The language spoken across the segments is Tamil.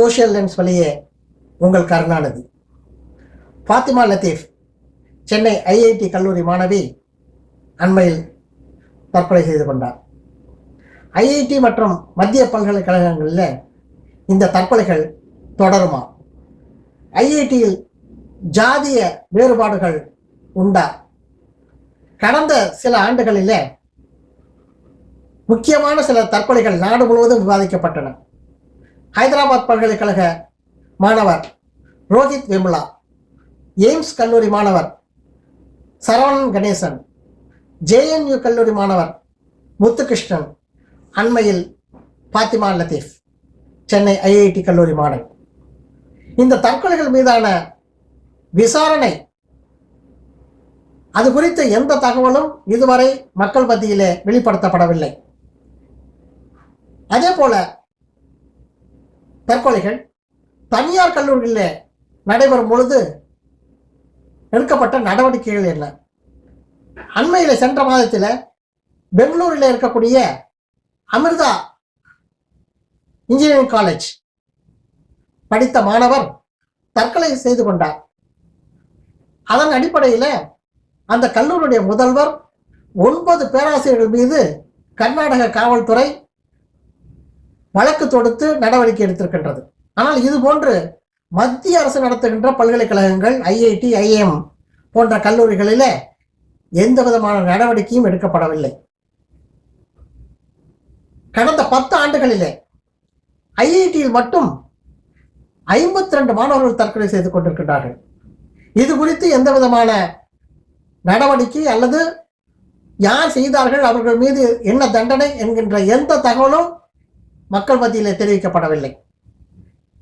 சோஷியல் லென்ஸ் வழியே உங்கள் கருணாநிதி. ஃபாத்திமா லத்தீஃப் சென்னை ஐஐடி கல்லூரி மாணவி அண்மையில் தற்கொலை செய்து கொண்டார். ஐஐடி மற்றும் மத்திய பல்கலைக்கழகங்களில் இந்த தற்கொலைகள் தொடருமா? ஐஐடியில் ஜாதிய வேறுபாடுகள் உண்டா? கடந்த சில ஆண்டுகளில் முக்கியமான சில தற்கொலைகள் நாடு முழுவதும் விவாதிக்கப்பட்டன. ஹைதராபாத் பல்கலைக்கழக மாணவர் ரோஹித் விமலா எய்ம்ஸ் கல்லூரி மாணவர் சரவணன் கணேசன் ஜேஎன்யூ கல்லூரி மாணவர் முத்துகிருஷ்ணன் அண்மையில் பாத்திமா லத்தீஃப் சென்னை ஐஐடி கல்லூரி மாணவி இந்த தற்கொலைகள் மீதான விசாரணை அது குறித்த எந்த தகவலும் இதுவரை மக்கள் மத்தியிலே வெளிப்படுத்தப்படவில்லை. அதே போல தற்கொலைகள். தனியார் கல்லூரிகளில் நடைபெறும் பொழுது எடுக்கப்பட்ட நடவடிக்கைகள் என்ன? அண்மையில் சென்ற மாதத்தில் பெங்களூரில் இருக்கக்கூடிய அமிர்தா இன்ஜினியரிங் காலேஜ் படித்த மாணவர் தற்கொலை செய்து கொண்டார். அதன் அடிப்படையில் அந்த கல்லூரியுடைய முதல்வர் ஒன்பது பேராசிரியர்கள் மீது கர்நாடக காவல்துறை வழக்கு தொடுத்து நடவடிக்கை எடுத்திருக்கின்றது. ஆனால் இது போன்று மத்திய அரசு நடத்துகின்ற பல்கலைக்கழகங்கள் ஐஐடி ஐஎம் போன்ற கல்லூரிகளில் எந்த விதமான நடவடிக்கையும் எடுக்கப்படவில்லை. கடந்த பத்து ஆண்டுகளிலே ஐஐடியில் மட்டும் ஐம்பத்தி ரெண்டு மாணவர்கள் தற்கொலை செய்து கொண்டிருக்கின்றார்கள். இது குறித்து எந்த விதமான நடவடிக்கை அல்லது யார் செய்தார்கள் அவர்கள் மீது என்ன தண்டனை என்கின்ற எந்த தகவலும் மக்கள் மத்தியில் தெரிவிக்கப்படவில்லை.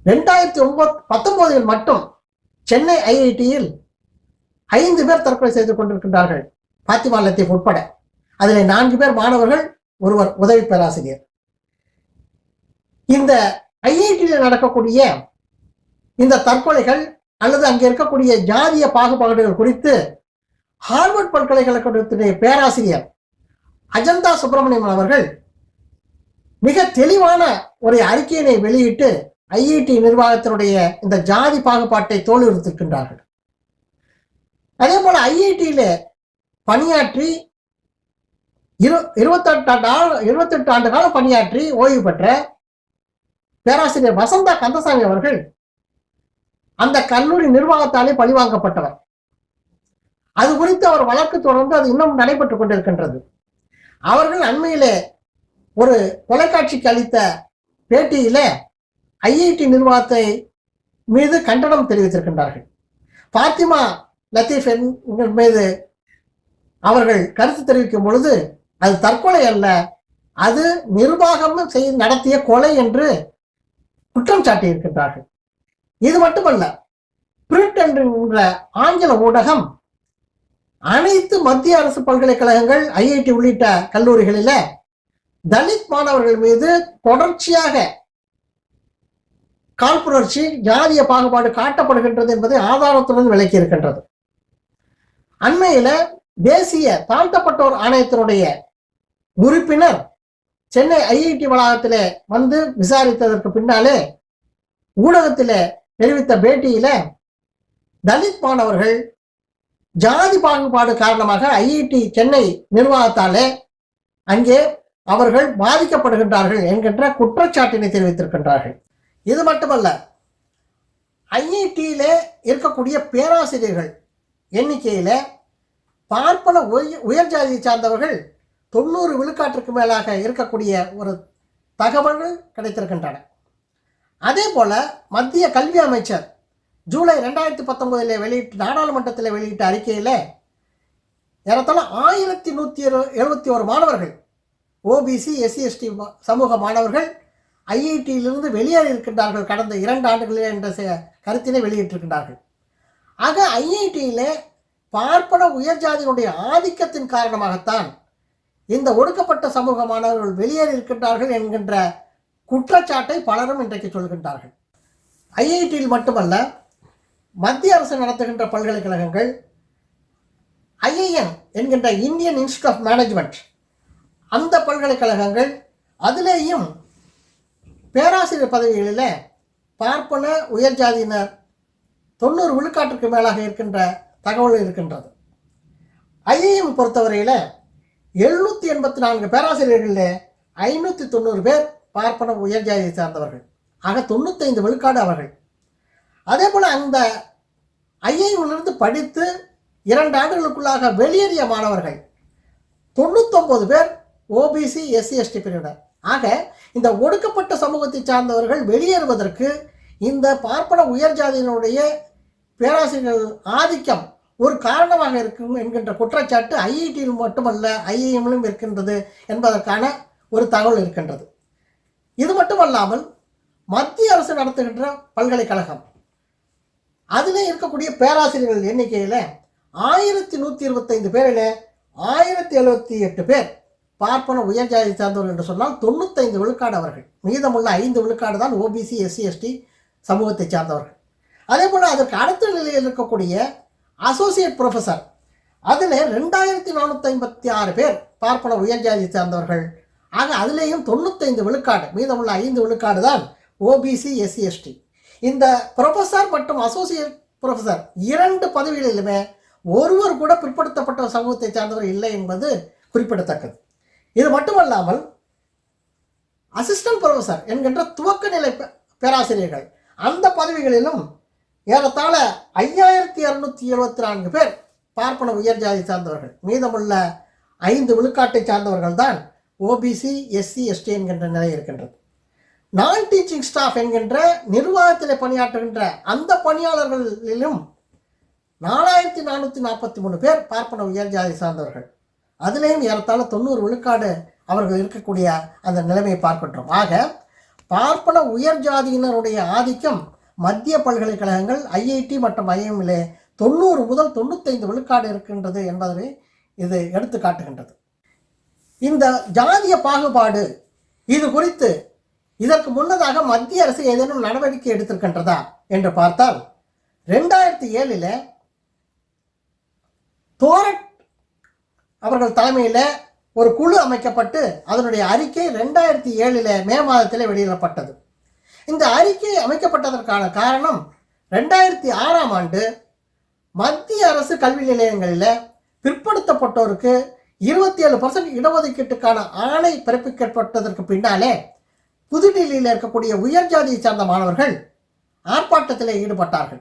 ரெண்டாயிரத்தி ஒன்பது பத்தொன்பதில் மட்டும் சென்னை ஐஐடியில் ஐந்து பேர் தற்கொலை செய்து கொண்டிருக்கின்றார்கள் பாத்திமா லத்தீப் உட்பட. அதில் நான்கு பேர் மாணவர்கள் ஒருவர் உதவி பேராசிரியர். இந்த ஐஐடியில் நடக்கக்கூடிய இந்த தற்கொலைகள் அல்லது அங்கே இருக்கக்கூடிய ஜாதிய பாகுபாடுகள் குறித்து ஹார்வர்ட் பல்கலைக்கழகத்தினுடைய பேராசிரியர் அஜந்தா சுப்பிரமணியம் அவர்கள் மிக தெளிவான ஒரு அறிக்கையினை வெளியிட்டு ஐஐடி நிர்வாகத்தினுடைய இந்த ஜாதி பாகுபாட்டை தோல்வியுறுத்திருக்கின்றார்கள். அதே போல ஐஐடியில பணியாற்றி இரு இருபத்தெட்டு இருபத்தெட்டு ஆண்டு காலம் பணியாற்றி ஓய்வு பெற்ற பேராசிரியர் வசந்தா கந்தசாமி அவர்கள் அந்த கல்லூரி நிர்வாகத்தாலே பழிவாங்கப்பட்டவர். அது குறித்து அவர் வழக்கு தொடர்ந்து அது இன்னும் நடைபெற்றுக் கொண்டிருக்கின்றது. அவர்கள் அண்மையிலே ஒரு தொலைக்காட்சிக்கு அளித்த பேட்டியில ஐஐடி நிர்வாகத்தை மீது கண்டனம் தெரிவித்திருக்கின்றார்கள். பாத்திமா லத்தீப் என்கிற மீது அவர்கள் கருத்து தெரிவிக்கும் பொழுது அது தற்கொலை அல்ல அது நிர்வாகம் செய்து நடத்திய கொலை என்று குற்றம் சாட்டியிருக்கின்றார்கள். இது மட்டுமல்ல பிரிட் என்ற ஆங்கில ஊடகம் அனைத்து மத்திய அரசு பல்கலைக்கழகங்கள் ஐஐடி உள்ளிட்ட கல்லூரிகளில தலித் மாணவர்கள் மீது தொடர்ச்சியாக காழ்ப்புணர்ச்சி ஜாதிய பாகுபாடு காட்டப்படுகின்றது என்பதை ஆதாரத்துடன் விளக்கி இருக்கின்றது அண்மையில தேசிய தாழ்த்தப்பட்டோர் ஆணையத்தினுடைய உறுப்பினர் சென்னை ஐஐடி வளாகத்திலே வந்து விசாரித்ததற்கு பின்னாலே ஊடகத்திலே தெரிவித்த பேட்டியில தலித் மாணவர்கள் ஜாதி பாகுபாடு காரணமாக ஐஐடி சென்னை நிர்வாகத்தாலே அங்கே அவர்கள் பாதிக்கப்படுகின்றார்கள் என்கின்ற குற்றச்சாட்டினை தெரிவித்திருக்கின்றார்கள். இது மட்டுமல்ல ஐஐடியிலே இருக்கக்கூடிய பேராசிரியர்கள் எண்ணிக்கையில் பார்ப்பன உய- உயர் ஜாதியை சார்ந்தவர்கள் தொண்ணூறு விழுக்காட்டிற்கு மேலாக இருக்கக்கூடிய ஒரு தகவல்கள் கிடைத்திருக்கின்றன. அதே போல் மத்திய கல்வி அமைச்சர் ஜூலை ரெண்டாயிரத்தி பத்தொம்போதில் வெளியிட்டு நாடாளுமன்றத்தில் வெளியிட்ட அறிக்கையில் ஏறத்தாழ ஆயிரத்தி நூற்றி எழுபத்தி ஒரு மாணவர்கள் ஓபிசி எஸ்சி எஸ்டி சமூக மாணவர்கள் ஐஐடியிலிருந்து வெளியேறி இருக்கின்றார்கள் கடந்த இரண்டு ஆண்டுகளில் என்ற செ- கருத்தினை வெளியிட்டிருக்கின்றார்கள். ஆக ஐஐடியிலே பார்ப்பன உயர்ஜாதியினுடைய ஆதிக்கத்தின் காரணமாகத்தான் இந்த ஒடுக்கப்பட்ட சமூக மாணவர்கள் வெளியேறி இருக்கின்றார்கள் என்கின்ற குற்றச்சாட்டை பலரும் இன்றைக்கு சொல்கின்றார்கள். ஐஐடியில் மட்டுமல்ல மத்திய அரசு நடத்துகின்ற பல்கலைக்கழகங்கள் ஐஐஎம் என்கின்ற இந்தியன் இன்ஸ்டியூட் ஆஃப் மேனேஜ்மெண்ட் அந்த பல்கலைக்கழகங்கள் அதுலேயும் பேராசிரியர் பதவிகளில் பார்ப்பன உயர் ஜாதியினர் தொண்ணூறு விழுக்காட்டுக்கு மேலாக இருக்கின்ற தகவல் இருக்கின்றது. ஐஏஎம் பொறுத்தவரையில் எழுநூற்றி எண்பத்தி நான்கு பேராசிரியர்களில் ஐநூற்றி தொண்ணூறு பேர் பார்ப்பன உயர் ஜாதியை சார்ந்தவர்கள். ஆக தொண்ணூத்தைந்து விழுக்காடு அவர்கள். அதே போல் அந்த ஐஏஎம்லிருந்து படித்து இரண்டு ஆண்டுகளுக்குள்ளாக வெளியேறிய மாணவர்கள் தொண்ணூத்தொம்பது பேர் ஓபிசி எஸ்சி எஸ்டி பிரிவினர் ஆக இந்த ஒடுக்கப்பட்ட சமூகத்தை சார்ந்தவர்கள் வெளியேறுவதற்கு இந்த பார்ப்பன உயர் ஜாதியினுடைய பேராசிரியர்கள் ஆதிக்கம் ஒரு காரணமாக இருக்கும் என்கின்ற குற்றச்சாட்டு ஐஐடியில் மட்டுமல்ல ஐஐஎம்லும் இருக்கின்றது என்பதற்கான ஒரு தகவல் இருக்கின்றது. இது மட்டுமல்லாமல் மத்திய அரசு நடத்துகின்ற பல்கலைக்கழகம். அதிலே இருக்கக்கூடிய பேராசிரியர்கள் எண்ணிக்கையில் ஆயிரத்தி நூற்றி இருபத்தைந்து பேரில் ஆயிரத்தி எழுபத்தி எட்டு பேர் பார்ப்பன உயர் ஜாதி சார்ந்தவர் என்று சொன்னால் தொண்ணூத்தைந்து விழுக்காடு அவர்கள். மீதமுள்ள ஐந்து விழுக்காடு தான் ஓபிசி எஸ்சி எஸ்டி சமூகத்தை சார்ந்தவர்கள். அதே போல் அதற்கு அடுத்த நிலையில் இருக்கக்கூடிய அசோசியேட் ப்ரொஃபஸர் அதில் ரெண்டாயிரத்தி நானூற்றி ஐம்பத்தி ஆறு பேர் பார்ப்பன உயர் ஜாதி சார்ந்தவர்கள். ஆக அதுலேயும் தொண்ணூத்தைந்து விழுக்காடு மீதமுள்ள ஐந்து விழுக்காடு தான் ஓபிசி எஸ்சி எஸ்டி இந்த ப்ரொஃபஸர் மற்றும் அசோசியேட் ப்ரொஃபஸர் இரண்டு பதவிகளிலுமே ஒருவர் கூட பிற்படுத்தப்பட்ட சமூகத்தை சார்ந்தவர் இல்லை என்பது குறிப்பிடத்தக்கது. இது மட்டுமல்லாமல் அசிஸ்டன்ட் ப்ரொஃபஸர் என்கின்ற துவக்க நிலை பேராசிரியர்கள் அந்த பதவிகளிலும் ஏறத்தாழ ஐயாயிரத்தி இரநூத்தி எழுபத்தி நான்கு பேர் பார்ப்பன உயர் ஜாதி சார்ந்தவர்கள். மீதமுள்ள ஐந்து விழுக்காட்டை சார்ந்தவர்கள் தான் ஓபிசி எஸ்சி எஸ்டி என்கின்ற நிலை இருக்கின்றது. நான் டீச்சிங் ஸ்டாஃப் என்கின்ற நிர்வாகத்தில் பணியாற்றுகின்ற அந்த பணியாளர்களிலும் நாலாயிரத்தி நானூற்றி நாற்பத்தி மூணு பேர் பார்ப்பன உயர் ஜாதி சார்ந்தவர்கள். அதுலேயும் ஏறத்தாழ தொண்ணூறு விழுக்காடு அவர்கள் இருக்கக்கூடிய அந்த நிலைமையை பார்க்கின்றோம். ஆக பார்ப்பன உயர் ஜாதியினருடைய ஆதிக்கம் மத்திய பல்கலைக்கழகங்கள் ஐஐடி மற்றும் ஐஎம்மிலே தொண்ணூறு முதல் தொண்ணூத்தைந்து விழுக்காடு இருக்கின்றது என்பதை இது எடுத்து காட்டுகின்றது. இந்த ஜாதிய பாகுபாடு இது குறித்து இதற்கு முன்னதாக மத்திய அரசு ஏதேனும் நடவடிக்கை எடுத்திருக்கின்றதா என்று பார்த்தால் ரெண்டாயிரத்தி ஏழில் தோரட் அவர்கள் தலைமையில் ஒரு குழு அமைக்கப்பட்டு அதனுடைய அறிக்கை ரெண்டாயிரத்தி ஏழில் மே மாதத்தில் வெளியிடப்பட்டது. இந்த அறிக்கை அமைக்கப்பட்டதற்கான காரணம் ரெண்டாயிரத்தி ஆறாம் ஆண்டு மத்திய அரசு கல்வி நிலையங்களில் பிற்படுத்தப்பட்டோருக்கு இருபத்தி ஏழு பர்சன்ட் இடஒதுக்கீட்டுக்கான ஆணை பிறப்பிக்கப்பட்டதற்கு பின்னாலே புதுடில்லியில் இருக்கக்கூடிய உயர் ஜாதியை சார்ந்த மாணவர்கள் ஆர்ப்பாட்டத்தில் ஈடுபட்டார்கள்.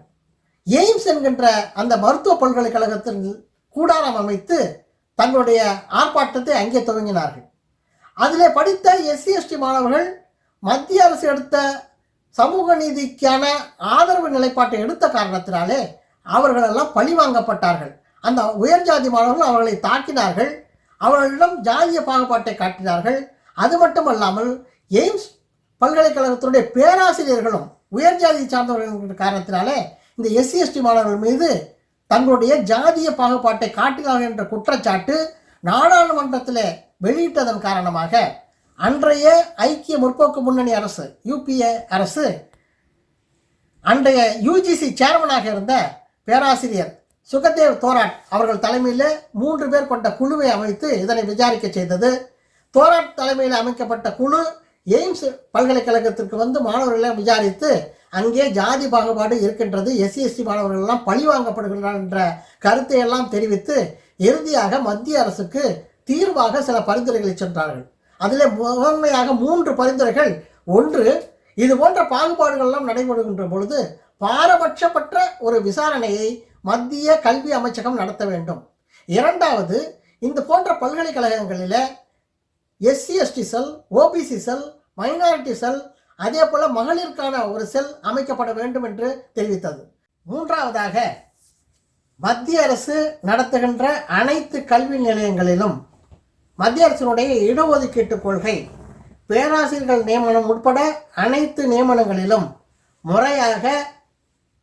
எய்ம்ஸ் என்கின்ற அந்த மருத்துவ பல்கலைக்கழகத்தில் கூடாரம் அமைத்து தங்களுடைய ஆர்ப்பாட்டத்தை அங்கே துவங்கினார்கள். அதிலே படித்த எஸ்சி எஸ்டி மாணவர்கள் மத்திய அரசு எடுத்த சமூக நீதிக்கான ஆதரவு நிலைப்பாட்டை எடுத்த காரணத்தினாலே அவர்களெல்லாம் பழிவாங்கப்பட்டார்கள் அந்த உயர் ஜாதி மாணவர்கள் அவர்களை தாக்கினார்கள். அவர்களிடம் ஜாதிய பாகுபாட்டை காட்டினார்கள். அது மட்டுமல்லாமல் எய்ம்ஸ் பல்கலைக்கழகத்தினுடைய பேராசிரியர்களும் உயர் ஜாதியை சார்ந்தவர்கள் காரணத்தினாலே இந்த எஸ்சி எஸ்டி மாணவர்கள் மீது தங்களுடைய ஜாதிய பாகுபாட்டை காட்டினார்கள் என்ற குற்றச்சாட்டு நாடாளுமன்றத்தில் வெளியிட்டதன் காரணமாக அன்றைய ஐக்கிய முற்போக்கு முன்னணி அரசு யூபிஏ அரசு அன்றைய யூஜிசி சேர்மனாக இருந்த பேராசிரியர் சுகதேவ் தோராட் அவர்கள் தலைமையில் மூன்று பேர் கொண்ட குழுவை அமைத்து இதனை விசாரிக்க செய்தது. தோராட் தலைமையில் அமைக்கப்பட்ட குழு எய்ம்ஸ் பல்கலைக்கழகத்திற்கு வந்து மாணவர்களை விசாரித்து அங்கே ஜாதி பாகுபாடு இருக்கின்றது எஸ்சி எஸ்டி மாணவர்கள்லாம் பழிவாங்கப்படுகின்றனர் என்ற கருத்தை எல்லாம் தெரிவித்து இறுதியாக மத்திய அரசுக்கு தீர்வாக சில பரிந்துரைகளை சென்றார்கள். அதில் முதன்மையாக மூன்று பரிந்துரைகள். ஒன்று இது போன்ற பாகுபாடுகள்லாம் நடைபெறுகின்ற பொழுது பாரபட்சப்பட்ட ஒரு விசாரணையை மத்திய கல்வி அமைச்சகம் நடத்த வேண்டும். இரண்டாவது இந்த போன்ற பல்கலைக்கழகங்களில் SC ST cell OBC cell minority cell அதே போல மகளிருக்கான ஒரு செல் அமைக்கப்பட வேண்டும் என்று தெரிவித்தது. மூன்றாவதாக மத்திய அரசு நடத்துகின்ற அனைத்து கல்வி நிலையங்களிலும் மத்திய அரசினுடைய இடஒதுக்கீட்டு கொள்கை பேராசிரியர்கள் நியமனம் உட்பட அனைத்து நியமனங்களிலும் முறையாக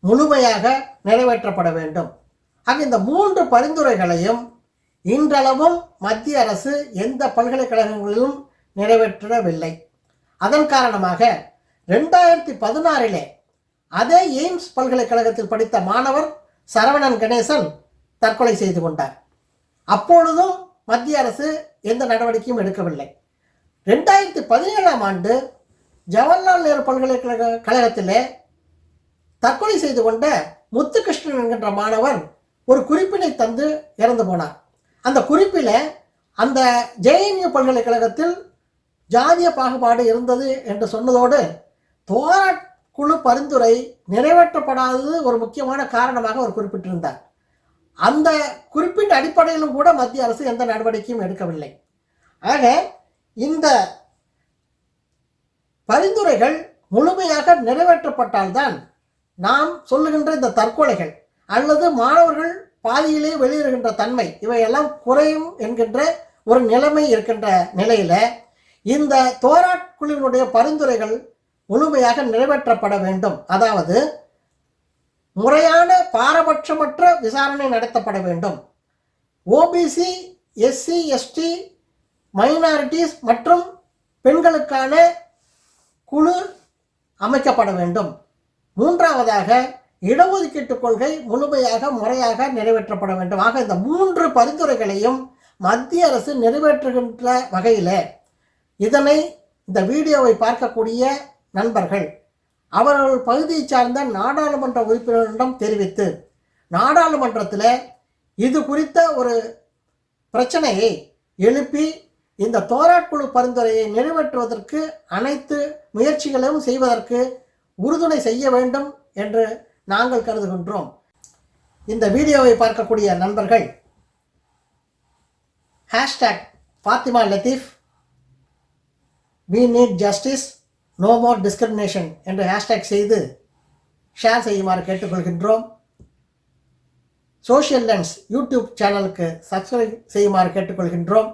முழுமையாக நிறைவேற்றப்பட வேண்டும். ஆக இந்த மூன்று பரிந்துரைகளையும் இன்றளவும் மத்திய அரசு எந்த பல்கலைக்கழகங்களிலும் நிறைவேற்றவில்லை. அதன் காரணமாக ரெண்டாயிரத்தி பதினாறிலே அதே எய்ம்ஸ் பல்கலைக்கழகத்தில் படித்த மாணவர் சரவணன் கணேசன் தற்கொலை செய்து கொண்டார். அப்பொழுதும் மத்திய அரசு எந்த நடவடிக்கையும் எடுக்கவில்லை. ரெண்டாயிரத்தி பதினேழாம் ஆண்டு ஜவஹர்லால் நேரு பல்கலைக்கழக கழகத்திலே தற்கொலை செய்து கொண்ட முத்துகிருஷ்ணன் என்கின்ற மாணவர் ஒரு குறிப்பினை தந்து இறந்து போனார். அந்த குறிப்பில் அந்த ஜேஎன்யூ பல்கலைக்கழகத்தில் ஜாதிய பாகுபாடு இருந்தது என்று சொன்னதோடு தோரா குழு பரிந்துரை நிறைவேற்றப்படாதது ஒரு முக்கியமான காரணமாக அவர் குறிப்பிட்டிருந்தார். அந்த குறிப்பின் அடிப்படையிலும் கூட மத்திய அரசு எந்த நடவடிக்கையும் எடுக்கவில்லை. ஆக இந்த பரிந்துரைகள் முழுமையாக நிறைவேற்றப்பட்டால்தான் நாம் சொல்லுகின்ற இந்த தற்கொலைகள் அல்லது மாணவர்கள் பாதியிலே வெளியேறுகின்ற தன்மை இவையெல்லாம் குறையும் என்கின்ற ஒரு நிலைமை இருக்கின்ற நிலையில் இந்த தோராட் குழுவினுடைய பரிந்துரைகள் முழுமையாக நிறைவேற்றப்பட வேண்டும். அதாவது முறையான பாரபட்சமற்ற விசாரணை நடத்தப்பட வேண்டும். ஓபிசி எஸ்சி எஸ்டி மைனாரிட்டிஸ் மற்றும் பெண்களுக்கான குழு அமைக்கப்பட வேண்டும். மூன்றாவதாக இடஒதுக்கீட்டு கொள்கை முழுமையாக முறையாக நிறைவேற்றப்பட வேண்டும். ஆக இந்த மூன்று பரிந்துரைகளையும் மத்திய அரசு நிறைவேற்றுகின்ற வகையில் இதனை இந்த வீடியோவை பார்க்கக்கூடிய நண்பர்கள் அவர்கள் பகுதியை சார்ந்த நாடாளுமன்ற உறுப்பினரிடம் தெரிவித்து நாடாளுமன்றத்தில் இது குறித்த ஒரு பிரச்சனையை எழுப்பி இந்த தோராட்குழு பரிந்துரையை நிறைவேற்றுவதற்கு அனைத்து முயற்சிகளையும் செய்வதற்கு உறுதுணை செய்ய வேண்டும் என்று நாங்கள் கருதுகின்றோம். இந்த வீடியோவை பார்க்கக்கூடிய நண்பர்கள் hashtag Fathima Latheef we need justice no more discrimination என்று ஹேஷ்டேக் செய்து ஷேர் செய்யுமாறு கேட்டுக்கொள்கின்றோம். சோஷியல் லென்ஸ் யூடியூப் சேனலுக்கு சப்ஸ்கிரைப் செய்யுமாறு கேட்டுக்கொள்கின்றோம்.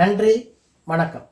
நன்றி வணக்கம்.